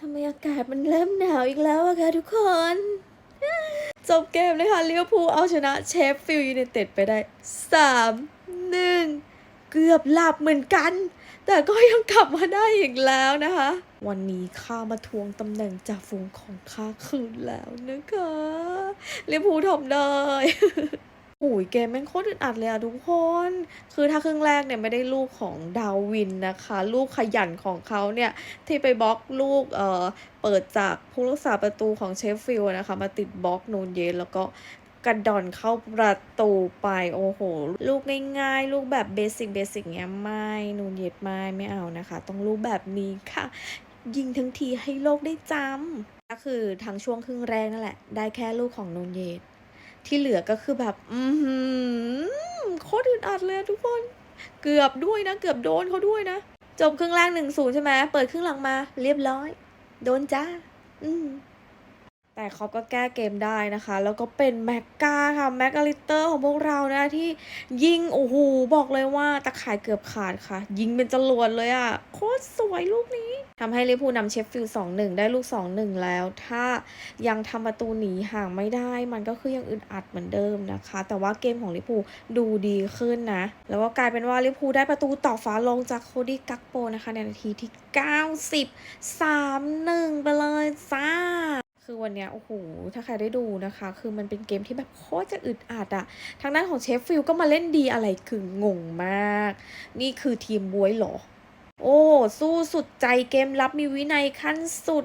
ทำไมอากาศมันเริ่มหนาวอีกแล้วอะคะทุกคน จบเกมเลยค่ะเลี้ยวภูเอาชนะเชฟฟิลยูไนเต็ดไปได้ 3 1 เกือบหลับเหมือนกัน แต่ก็ยังกลับมาได้อีกแล้วนะคะ วันนี้ข้ามาทวงตำแหน่งจ่าฝูงของข้าคืนแล้วนะคะเลี้ยวภูทำได้ โอ้ยเกมแม่งโคตรอึดอัดเลยอะทุกคน คือถ้าครึ่งแรกเนี่ยไม่ได้ลูกของดาวินนะคะ ลูกขยันของเขาเนี่ย ที่ไปบล็อกลูกเอ่อเปิดจากผู้รักษาประตูของเชฟฟิลด์นะคะ มาติดบล็อกนูนเยสแล้วก็กระดอนเข้าประตูไปโอ้โห ลูกง่ายๆ ลูกแบบเบสิกเบสิกเนี้ยไม่นูนเยสไม่ไม่เอานะคะ ต้องลูกแบบนี้ค่ะ ยิงทั้งทีให้โลกได้จำก็คือทั้งช่วงครึ่งแรกนั่นแหละ ได้แค่ลูกของนูนเยส ที่เหลือก็คือแบบ อืมโคตรอึดอัดเลยทุกคน เกือบด้วยนะ เกือบโดนเขาด้วยนะ จบครึ่งแรกหนึ่งศูนย์ใช่ไหมเปิดครึ่งหลังมา เรียบร้อย โดนจ้า อืม แต่เขาก็แก้เกมได้นะคะ แล้วก็เป็นแม็กกาค่ะแม็กอลิเตอร์ของพวกเรานะที่ยิง โอ้โห บอกเลยว่าตะข่ายเกือบขาดค่ะ ยิงเป็นจรวดเลยอะ่ะ โคตรสวยลูกนี้ทำให้ลิเวอร์พูลนำเชฟฟิลด์สองหนึ่งได้ลูกสองหนึ่งแล้ว ถ้ายังทำประตูหนีห่างไม่ได้ มันก็คือยังอึดอัดเหมือนเดิมนะคะ แต่ว่าเกมของลิเวอร์พูลดูดีขึ้นนะ แล้วก็กลายเป็นว่าลิเวอร์พูลได้ประตูต่อฟ้าลงจากโคดี้กักโปนะคะในนาทีที่ 90 3-1 ไปเลยจ้า คือวันนี้โอ้โหถ้าใครได้ดูนะคะ คือมันเป็นเกมที่แบบโคตรจะอึดอัดอะทางด้านของเชฟฟิลก็มาเล่นดีอะไรคืองงมาก นี่คือทีมบวยเหรอ โอ้ สู้สุดใจเกมรับมีวินัยขั้นสุด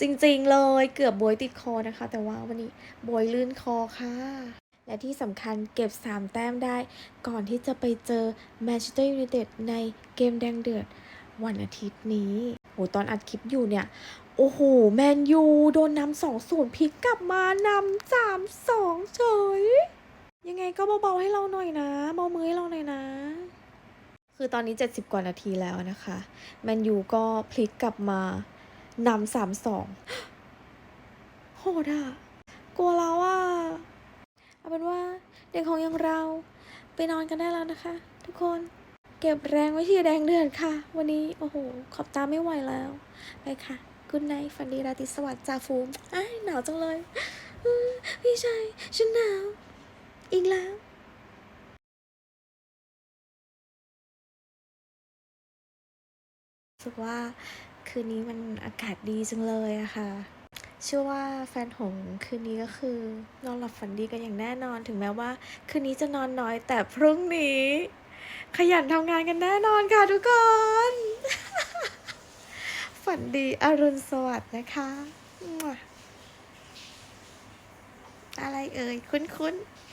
จริงๆเลยเกือบบวยติดคอนะคะ แต่ว่าวันนี้บวยลื่นคอค่ะและที่สำคัญเก็บ 3 แต้มได้ ก่อนที่จะไปเจอแมนเชสเตอร์ยูไนเต็ดในเกมแดงเดือดวันอาทิตย์นี้ โห ตอนอัดคลิปอยู่เนี่ย โอ้โห แมนยูโดนนำสองศูนย์พลิกกลับมานำสามสองเฉย ยังไงก็เบาๆให้เราหน่อยนะ เบามือให้เราหน่อยนะ คือตอนนี้ 70 กว่านาทีแล้วนะคะ แมนยูก็พลิกกลับมานำสามสองโหดอะ กลัวแล้วอะ เอาเป็นว่าเด็กของอยังเราไปนอนกันได้แล้วนะคะ ทุกคนเก็บแรงไว้ที่แดงเดือดค่ะ วันนี้ โอ้โห ขอบตาไม่ไหวแล้ว ไปค่ะ กุนไนฝันดีราตรีสวัสดิ์จ่าฟูมอ้ายหนาวจังเลย พี่ชายฉันหนาว อีกแล้วรู้สึกว่าคืนนี้มันอากาศดีจังเลยอะค่ะ เชื่อว่าแฟนหงคืนนี้ก็คือนอนหลับฝันดีกันอย่างแน่นอน ถึงแม้ว่า คืนนี้จะนอนน้อยแต่พรุ่งนี้ ขยันทำงานกันแน่นอนค่ะทุกคน ฝันดีอรุณสวัสดิ์นะคะมั่วอะไรเอ่ย คุ้นๆ